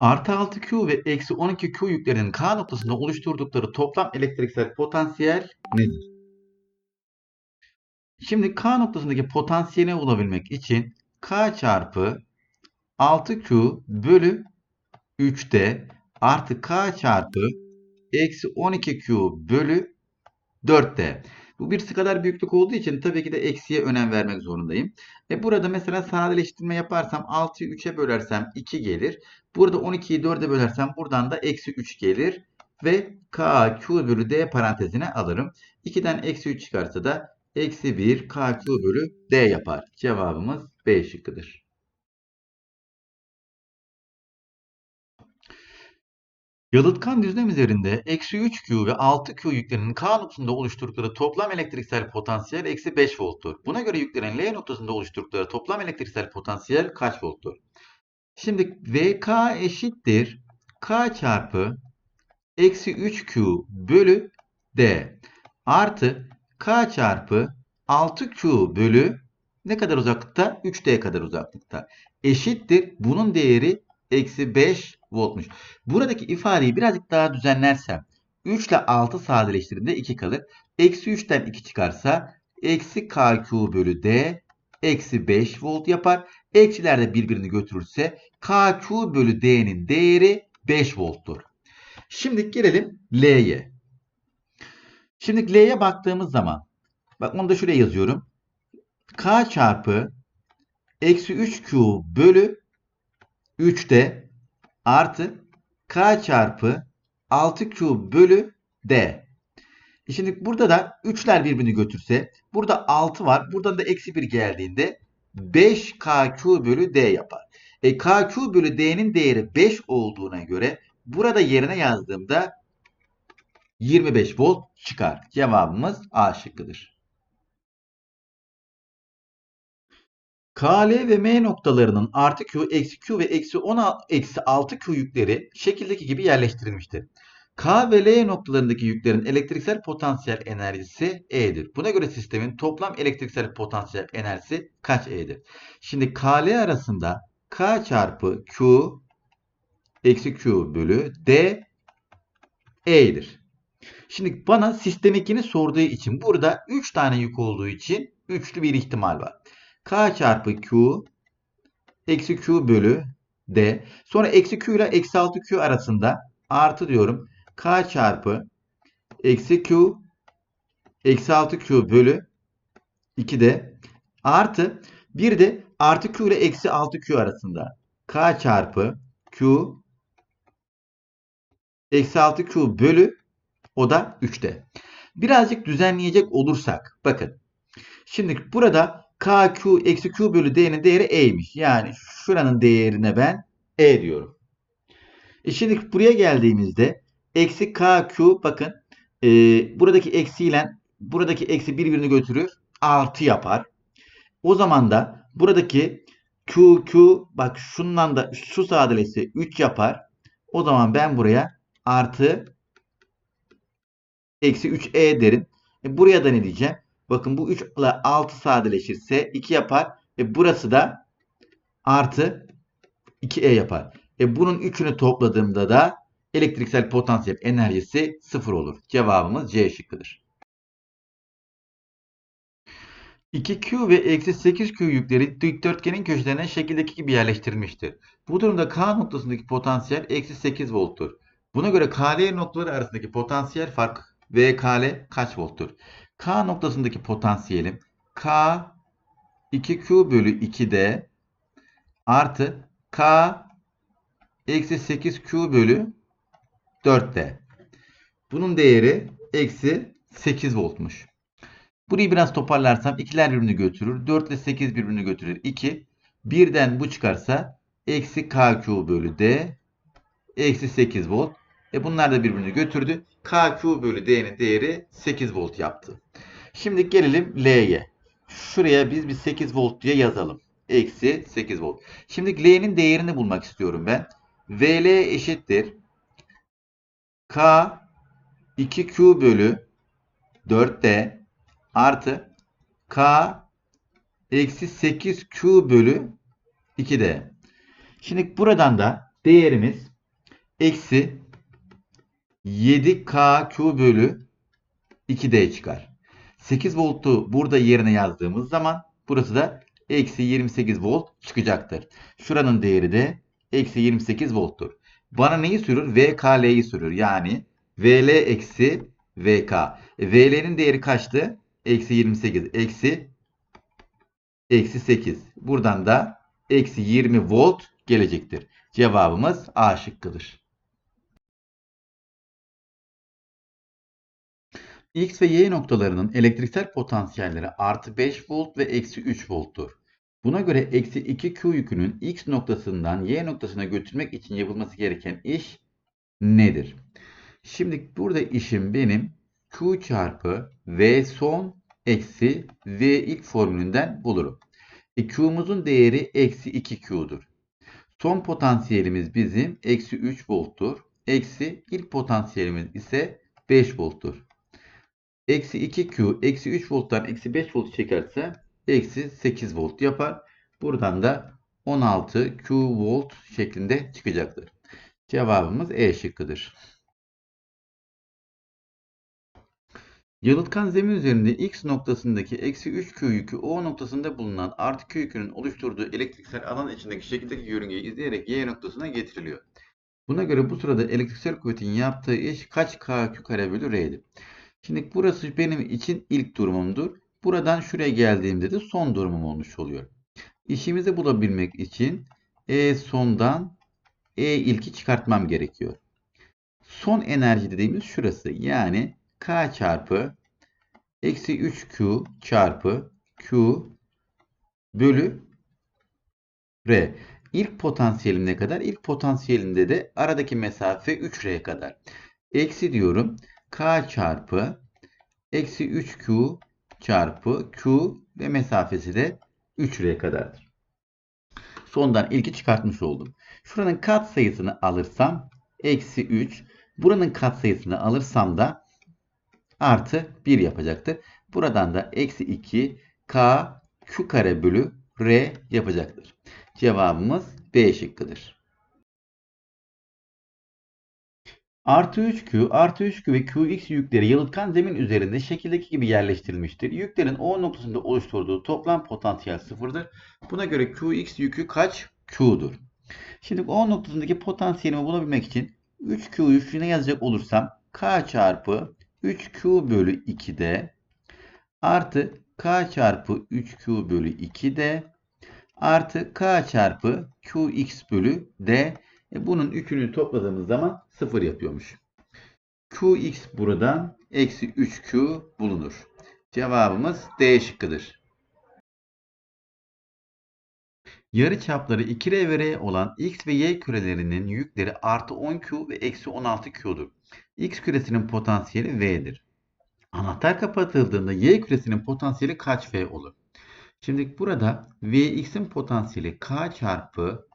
Artı 6Q ve eksi 12Q yüklerinin K noktasında oluşturdukları toplam elektriksel potansiyel nedir? Şimdi K noktasındaki potansiyeli bulabilmek için K çarpı 6Q bölü 3D artı K çarpı eksi 12Q bölü 4D. Bu birisi kadar büyüklük olduğu için tabii ki de eksiye önem vermek zorundayım. E burada mesela sadeleştirme yaparsam 6'yı 3'e bölersem 2 gelir. Burada 12'yi 4'e bölersem buradan da eksi 3 gelir. Ve K, Q bölü D parantezine alırım. 2'den eksi 3 çıkarsa da eksi 1 K, Q bölü D yapar. Cevabımız B şıkkıdır. Yalıtkan düzlem üzerinde eksi 3Q ve 6Q yüklerinin K noktasında oluşturdukları toplam elektriksel potansiyel eksi 5 volttur. Buna göre yüklerin L noktasında oluşturdukları toplam elektriksel potansiyel kaç volttur? Şimdi VK eşittir K çarpı eksi 3Q bölü D artı K çarpı 6Q bölü ne kadar uzaklıkta? 3D kadar uzaklıkta. Eşittir. Bunun değeri eksi 5 voltmuş. Buradaki ifadeyi birazcık daha düzenlersem 3 ile 6 sadeleştirdiğinde 2 kalır. Eksi 3'ten 2 çıkarsa eksi KQ bölü D eksi 5 volt yapar. Eksiler de birbirini götürürse KQ bölü D'nin değeri 5 volttur. Şimdi gelelim L'ye. Şimdi L'ye baktığımız zaman bak onu da şuraya yazıyorum. K çarpı eksi 3Q bölü 3D artı K çarpı 6Q bölü D. E Şimdi burada da 3'ler birbirini götürse burada 6 var. Buradan da eksi 1 geldiğinde 5KQ bölü D yapar. E, KQ bölü D'nin değeri 5 olduğuna göre burada yerine yazdığımda 25 volt çıkar. Cevabımız A şıkkıdır. KL ve M noktalarının artı Q, eksi Q ve eksi 10 eksi 6 Q yükleri şekildeki gibi yerleştirilmiştir. K ve L noktalarındaki yüklerin elektriksel potansiyel enerjisi E'dir. Buna göre sistemin toplam elektriksel potansiyel enerjisi kaç E'dir? Şimdi KL arasında K çarpı Q eksi Q bölü D E'dir. Şimdi bana sistem 2'ni sorduğu için burada 3 tane yük olduğu için üçlü bir ihtimal var. K çarpı Q eksi Q bölü D. Sonra eksi Q ile eksi 6Q arasında artı diyorum. K çarpı eksi Q eksi 6Q bölü 2D artı bir de artı Q ile eksi 6Q arasında K çarpı Q eksi 6Q bölü o da 3'te. Birazcık düzenleyecek olursak bakın. Şimdi burada KQ eksi Q bölü D'nin değeri E'ymiş. Yani şuranın değerine ben E diyorum. E şimdi buraya geldiğimizde eksi KQ bakın e, buradaki eksiyle buradaki eksi birbirini götürür. 6 yapar. O zaman da buradaki QQ bak şundan da şu sadeleşse 3 yapar. O zaman ben buraya artı eksi 3E derim. E buraya da ne diyeceğim? Bakın bu 3 ile 6 sadeleşirse 2 yapar. E burası da artı 2E yapar. E bunun üçünü topladığımda da elektriksel potansiyel enerjisi 0 olur. Cevabımız C şıkkıdır. 2Q ve eksi 8Q yükleri dikdörtgenin köşelerine şekildeki gibi yerleştirilmiştir. Bu durumda K noktasındaki potansiyel eksi 8 volttur. Buna göre KL noktaları arasındaki potansiyel fark VKL kaç volttur? K noktasındaki potansiyelim K 2Q bölü 2D artı K eksi 8Q bölü 4D. Bunun değeri eksi 8 voltmuş. Burayı biraz toparlarsam ikiler birbirini götürür. 4 ile 8 birbirini götürür. 2. Birden bu çıkarsa eksi KQ bölü D eksi 8 volt. E bunlar da birbirini götürdü. KQ bölü D'nin değeri 8 volt yaptı. Şimdi gelelim L'ye. Şuraya biz bir 8 volt diye yazalım. Eksi 8 volt. Şimdi L'nin değerini bulmak istiyorum ben. VL eşittir. K 2Q bölü 4D artı K eksi 8Q bölü 2D. Şimdi buradan da değerimiz eksi 7KQ bölü 2D çıkar. 8 voltu burada yerine yazdığımız zaman burası da eksi 28 volt çıkacaktır. Şuranın değeri de eksi 28 volttur. Bana neyi sürür? VKL'yi sürür. Yani VL eksi VK. VL'nin değeri kaçtı? Eksi 28. Eksi eksi 8. Buradan da eksi 20 volt gelecektir. Cevabımız A şıkkıdır. X ve Y noktalarının elektriksel potansiyelleri artı 5 volt ve eksi 3 volttur. Buna göre eksi 2Q yükünün X noktasından Y noktasına götürmek için yapılması gereken iş nedir? Şimdi burada işim benim Q çarpı V son eksi V ilk formülünden bulurum. E, Q'muzun değeri eksi 2Q'dur. Son potansiyelimiz bizim eksi 3 volttur. Eksi ilk potansiyelimiz ise 5 volttur. Eksi 2Q eksi 3 volttan eksi 5 volt çekerse eksi 8 volt yapar. Buradan da 16 Q volt şeklinde çıkacaktır. Cevabımız E şıkkıdır. Yalıtkan zemin üzerinde X noktasındaki eksi 3 Q yükü O noktasında bulunan artı Q yükünün oluşturduğu elektriksel alan içindeki şekildeki yörüngeyi izleyerek Y noktasına getiriliyor. Buna göre bu sırada elektriksel kuvvetin yaptığı iş kaç KQ kare bölü R'dir? Şimdi burası benim için ilk durumumdur. Buradan şuraya geldiğimde de son durumum olmuş oluyor. İşimizi bulabilmek için E sondan E ilki çıkartmam gerekiyor. Son enerji dediğimiz şurası. Yani K çarpı eksi 3Q çarpı Q bölü R. İlk potansiyelim ne kadar? İlk potansiyelimde de aradaki mesafe 3R kadar. Eksi diyorum. K çarpı eksi 3Q çarpı Q ve mesafesi de 3R kadardır. Sondan ilki çıkartmış oldum. Şuranın kat sayısını alırsam eksi 3. Buranın kat sayısını alırsam da artı 1 yapacaktır. Buradan da eksi 2 K Q kare bölü R yapacaktır. Cevabımız B şıkkıdır. Artı 3Q, artı 3Q ve QX yükleri yalıtkan zemin üzerinde şekildeki gibi yerleştirilmiştir. Yüklerin O noktasında oluşturduğu toplam potansiyel sıfırdır. Buna göre QX yükü kaç? Q'dur. Şimdi O noktasındaki potansiyelimi bulabilmek için 3Q'yu şuna yazacak olursam K çarpı 3Q bölü 2D artı K çarpı 3Q bölü 2D artı K çarpı QX bölü D e bunun üçünü topladığımız zaman 0 yapıyormuş. Qx buradan eksi 3Q bulunur. Cevabımız D şıkkıdır. Yarı çapları 2R ve R olan X ve Y kürelerinin yükleri artı 10Q ve eksi 16Q'dur. X küresinin potansiyeli V'dir. Anahtar kapatıldığında Y küresinin potansiyeli kaç V olur? Şimdi burada Vx'in potansiyeli K çarpı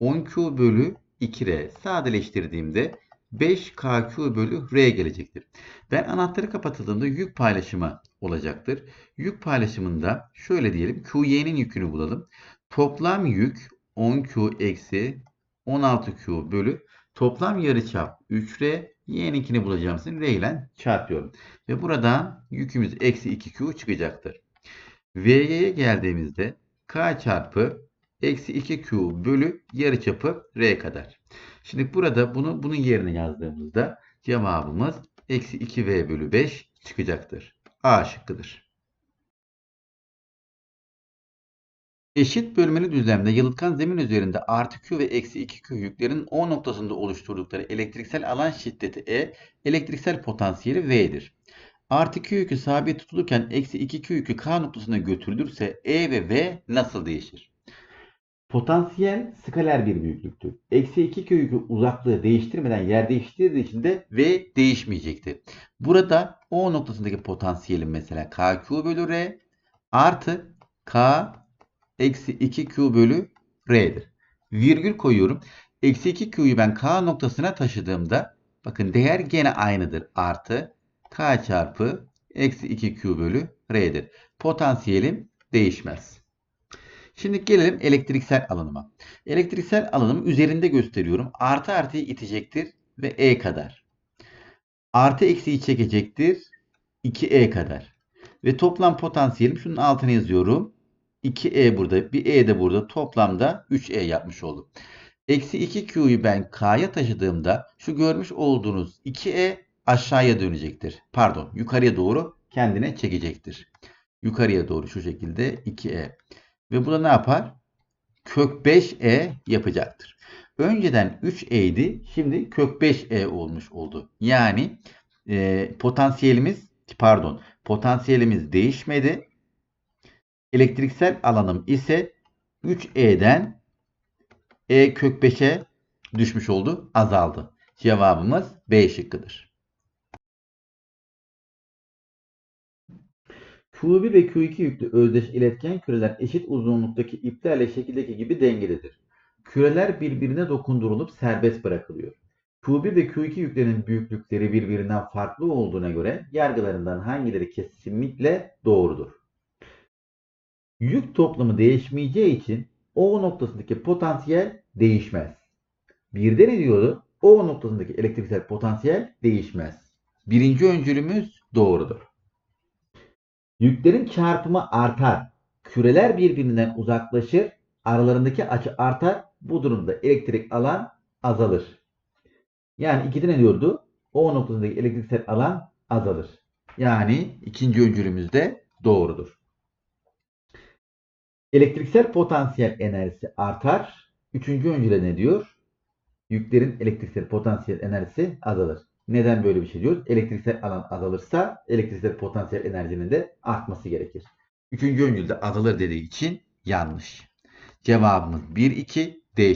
10Q bölü 2R sadeleştirdiğimde 5KQ bölü R gelecektir. Ben anahtarı kapatıldığımda yük paylaşımı olacaktır. Yük paylaşımında şöyle diyelim QY'nin yükünü bulalım. Toplam yük 10Q eksi 16Q bölü toplam yarıçap 3R Y'ninkini bulacağım için R ile çarpıyorum. Ve buradan yükümüz eksi 2Q çıkacaktır. V'ye geldiğimizde K çarpı eksi 2Q bölü yarıçapı R kadar. Şimdi burada bunu bunun yerine yazdığımızda cevabımız eksi 2V bölü 5 çıkacaktır. A şıkkıdır. Eşit bölmeli düzlemde yalıtkan zemin üzerinde artı Q ve eksi 2Q yüklerin O noktasında oluşturdukları elektriksel alan şiddeti E, elektriksel potansiyeli V'dir. Artı Q yükü sabit tutulurken eksi 2Q yükü K noktasına götürülürse E ve V nasıl değişir? Potansiyel skaler bir büyüklüktür. Eksi 2 Q yükü uzaklığı değiştirmeden yer değiştirdiği için de V değişmeyecektir. Burada O noktasındaki potansiyelim mesela KQ bölü R artı K eksi 2Q bölü R'dir. Virgül koyuyorum. Eksi 2Q'yu ben K noktasına taşıdığımda bakın değer gene aynıdır. Artı K çarpı eksi 2Q bölü R'dir. Potansiyelim değişmez. Şimdi gelelim elektriksel alanıma. Elektriksel alanımı üzerinde gösteriyorum. Artı artıyı itecektir. ve E kadar. Artı eksiği çekecektir 2E kadar. Ve toplam potansiyelim şunun altına yazıyorum. 2E burada, bir E de burada. Toplamda 3E yapmış oldum. Eksi 2Q'yu ben K'ya taşıdığımda şu görmüş olduğunuz 2E aşağıya dönecektir. Pardon, yukarıya doğru kendine çekecektir. Yukarıya doğru şu şekilde 2E. Ve bu da ne yapar? Kök 5E yapacaktır. Önceden 3E'ydi. Şimdi kök 5E olmuş oldu. Yani e, potansiyelimiz pardon potansiyelimiz değişmedi. Elektriksel alanım ise 3E'den E kök 5'e düşmüş oldu. Azaldı. Cevabımız B şıkkıdır. Q1 ve Q2 yüklü özdeş iletken küreler eşit uzunluktaki iplerle şekildeki gibi dengededir. Küreler birbirine dokundurulup serbest bırakılıyor. Q1 ve Q2 yüklerinin büyüklükleri birbirinden farklı olduğuna göre yargılarından hangileri kesinlikle doğrudur? Yük toplamı değişmeyeceği için O noktasındaki potansiyel değişmez. Birde ne diyordu? O noktasındaki elektriksel potansiyel değişmez. Birinci öncülümüz doğrudur. Yüklerin çarpımı artar. Küreler birbirinden uzaklaşır. Aralarındaki açı artar. Bu durumda elektrik alan azalır. Yani 2'de ne diyordu? O noktasındaki elektriksel alan azalır. Yani ikinci öncülümüz de doğrudur. Elektriksel potansiyel enerjisi artar. Üçüncü öncüle ne diyor? Yüklerin elektriksel potansiyel enerjisi azalır. Neden böyle bir şey diyoruz? Elektriksel alan azalırsa elektriksel potansiyel enerjinin de artması gerekir. Üçüncü öncülde azalır dediği için yanlış. Cevabımız 1-2 D.